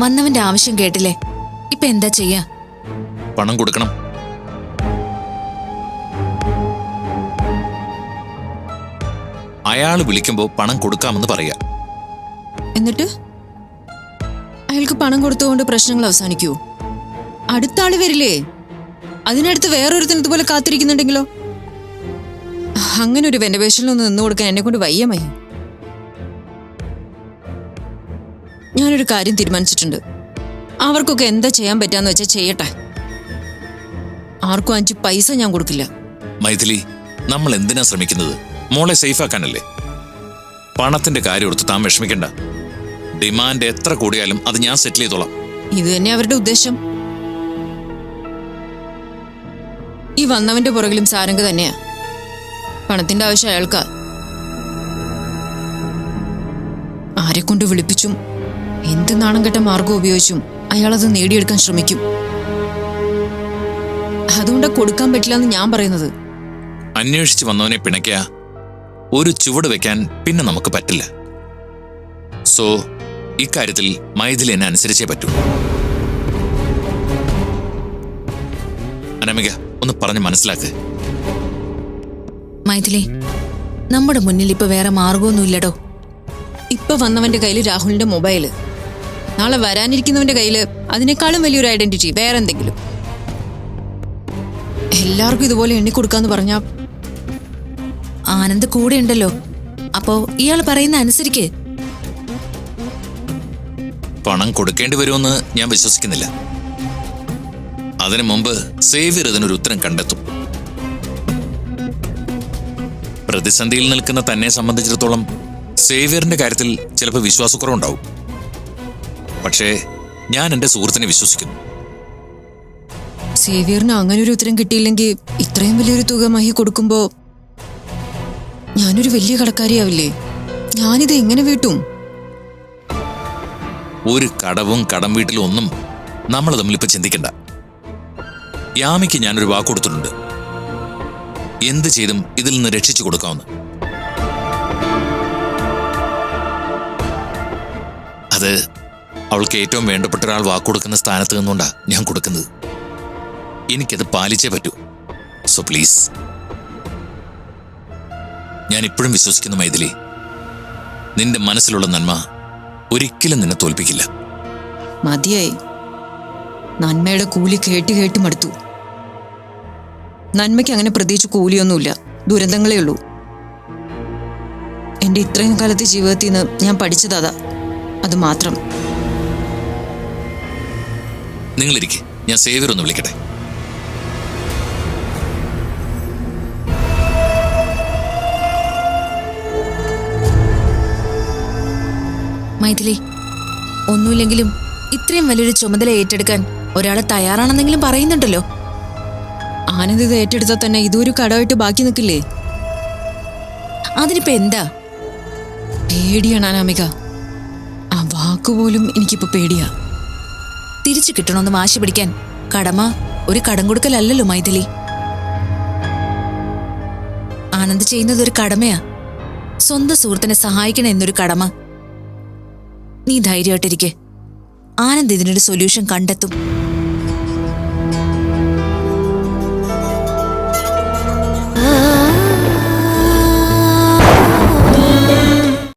വന്നവന്റെ ആവശ്യം കേട്ടില്ലേ? ഇപ്പൊ എന്താ ചെയ്യാ? പണം കൊടുക്കണം. അയാൾ വിളിക്കുമ്പോ പണം കൊടുക്കാമെന്ന് പറയാ. എന്നിട്ട്? അയാൾക്ക് പണം കൊടുത്തുകൊണ്ട് പ്രശ്നങ്ങൾ അവസാനിക്കൂ അടുത്ത ആൾ വരില്ലേ? അതിനടുത്ത് വേറൊരുത്തിന് ഇതുപോലെ കാത്തിരിക്കുന്നുണ്ടെങ്കിലോ? അങ്ങനെ ഒരു വെന്റവേഷനിൽ ഒന്ന് നിന്നു കൊടുക്കാൻ എന്നെ കൊണ്ട് വയ്യ ഞാനൊരു കാര്യം തീരുമാനിച്ചിട്ടുണ്ട്. അവർക്കൊക്കെ എന്താ ചെയ്യാൻ പറ്റാന്ന് വെച്ചാൽ ചെയ്യട്ടെ. ആർക്കും അഞ്ച് പൈസ ഞാൻ കൊടുക്കില്ല. മൈഥിലി നമ്മൾ എന്തിനാ ശ്രമിക്കുന്നത്? മോളെ സേഫാക്കാനല്ലേ? പണത്തിന്റെ കാര്യം ഓർത്ത് താൻ വിഷമിക്കണ്ട. ഡിമാൻഡ് എത്ര കൂടിയാലും അത് ഞാൻ സെറ്റിൽ ചെയ്തോളാം. ഇത് തന്നെ അവരുടെ ഉദ്ദേശം. ഈ വന്നവന്റെ പുറകിലും സാരംഗ് തന്നെയാ. പണത്തിന്റെ ആവശ്യം അയാൾക്കാ. ആരെ കൊണ്ട് വിളിപ്പിച്ചും എന്ത് നാണം കെട്ട മാർഗം ഉപയോഗിച്ചും അയാളത് നേടിയെടുക്കാൻ ശ്രമിക്കും. അതുകൊണ്ട് കൊടുക്കാൻ പറ്റില്ല എന്ന് ഞാൻ പറയുന്നത്. അന്വേഷിച്ചു വന്നവനെ പിണയ്ക്ക ഒരു ചുവട് വെക്കാൻ പിന്നെ നമുക്ക് പറ്റില്ല. സോ ഇക്കാര്യത്തിൽ മൈഥിലി എന്നെ അനുസരിച്ചേ പറ്റൂ. അനമിക ഒന്ന് പറഞ്ഞ് മനസ്സിലാക്ക്. മൈഥിലി നമ്മുടെ മുന്നിൽ ഇപ്പൊ വേറെ മാർഗമൊന്നുമില്ലടോ. ഇപ്പൊ വന്നവന്റെ കയ്യിൽ രാഹുലിന്റെ മൊബൈൽ. നാളെ വരാനിരിക്കുന്നവന്റെ കയ്യിൽ അതിനേക്കാളും വലിയൊരു ഐഡന്റിറ്റി വേറെ എന്തെങ്കിലും എല്ലാവർക്കും ഇതുപോലെ എണ്ണിക്കൊടുക്കാന്ന് പറഞ്ഞ ആനന്ദ് കൂടെ ഉണ്ടല്ലോ അപ്പോ ഇയാൾ പറയുന്ന അനുസരിക്ക്. പണം കൊടുക്കേണ്ടി വരുമെന്ന് ഞാൻ വിശ്വസിക്കുന്നില്ല. അതിനു മുമ്പ് സേവ്യർ ഇതിനൊരു ഉത്തരം കണ്ടെത്തും. പ്രതിസന്ധിയിൽ നിൽക്കുന്ന തന്നെ സംബന്ധിച്ചിടത്തോളം സേവ്യറിന്റെ കാര്യത്തിൽ ചിലപ്പോൾ വിശ്വാസക്കുറവുണ്ടാവും. പക്ഷേ ഞാൻ എന്റെ സുഹൃത്തിനെ വിശ്വസിക്കുന്നു. സേവിയറിന് അങ്ങനെ ഒരു ഉത്തരം കിട്ടിയില്ലെങ്കിൽ ഇത്രയും വലിയൊരു തുക മഹി കൊടുക്കുമ്പോ ഞാനൊരു വലിയ കടക്കാരിയാവില്ലേ? ഞാനിത് എങ്ങനെ വീട്ടും? ഒരു കടവും കടം വീട്ടിലും ഒന്നും നമ്മൾ തമ്മിൽ ഇപ്പൊ ചിന്തിക്കണ്ട. യാമിക്ക് ഞാനൊരു വാക്ക് കൊടുത്തിട്ടുണ്ട്. എന്ത് ചെയ്തും ഇതിൽ നിന്ന് രക്ഷിച്ചു കൊടുക്കാമെന്ന് അത് അവൾക്ക് ഏറ്റവും വേണ്ടപ്പെട്ട ഒരാൾ വാക്കുകൊടുക്കുന്ന സ്ഥാനത്ത് നിന്നുകൊണ്ടാ ഞാൻ കൊടുക്കുന്നത്. എനിക്കത് പാലിച്ചേ പറ്റൂ. സോ പ്ലീസ് ഞാൻ ഇപ്പോഴും വിശ്വസിക്കുന്ന മൈഥിലി. നിന്റെ മനസ്സിലുള്ള നന്മ ഒരിക്കലും നിന്നെ തോൽപ്പിക്കില്ല. മതിയായി. നന്മയുടെ കൂലി കേട്ട് കേട്ട് മടുത്തു. നന്മയ്ക്ക് അങ്ങനെ പ്രത്യേകിച്ച് കൂലിയൊന്നുമില്ല. ദുരന്തങ്ങളേ ഉള്ളൂ. എന്റെ ഇത്രയും കാലത്തെ ജീവിതത്തിൽ നിന്ന് ഞാൻ പഠിച്ചതാ അത് മാത്രം. നിങ്ങളിരിക്കെ. ഞാൻ സേവ്യർ ഒന്ന് വിളിക്കട്ടെ. മൈഥിലി ഒന്നുമില്ലെങ്കിലും ഇത്രയും വലിയൊരു ചുമതല ഏറ്റെടുക്കാൻ ഒരാളെ തയ്യാറാണെന്നെങ്കിലും പറയുന്നുണ്ടല്ലോ. ആനന്ദ് ഇത് ഏറ്റെടുത്താൽ തന്നെ ഇതൊരു കടമായിട്ട് ബാക്കി നിൽക്കില്ലേ? അതിനിപ്പോ എന്താ? പേടിയാണ് അനാമിക. ആ വാക്കുപോലും എനിക്കിപ്പോ പേടിയാ. തിരിച്ചു കിട്ടണമെന്ന് വാശി പിടിക്കാൻ കടമ ഒരു കടം കൊടുക്കലല്ലല്ലോ മൈഥിലി. ആനന്ദ് ചെയ്യുന്നത് ഒരു കടമയാ. സ്വന്തം സുഹൃത്തിനെ സഹായിക്കണം എന്നൊരു കടമ. നീ ധൈര്യമായിട്ടിരിക്കെ. ആനന്ദ് ഇതിനൊരു സൊല്യൂഷൻ കണ്ടെത്തും.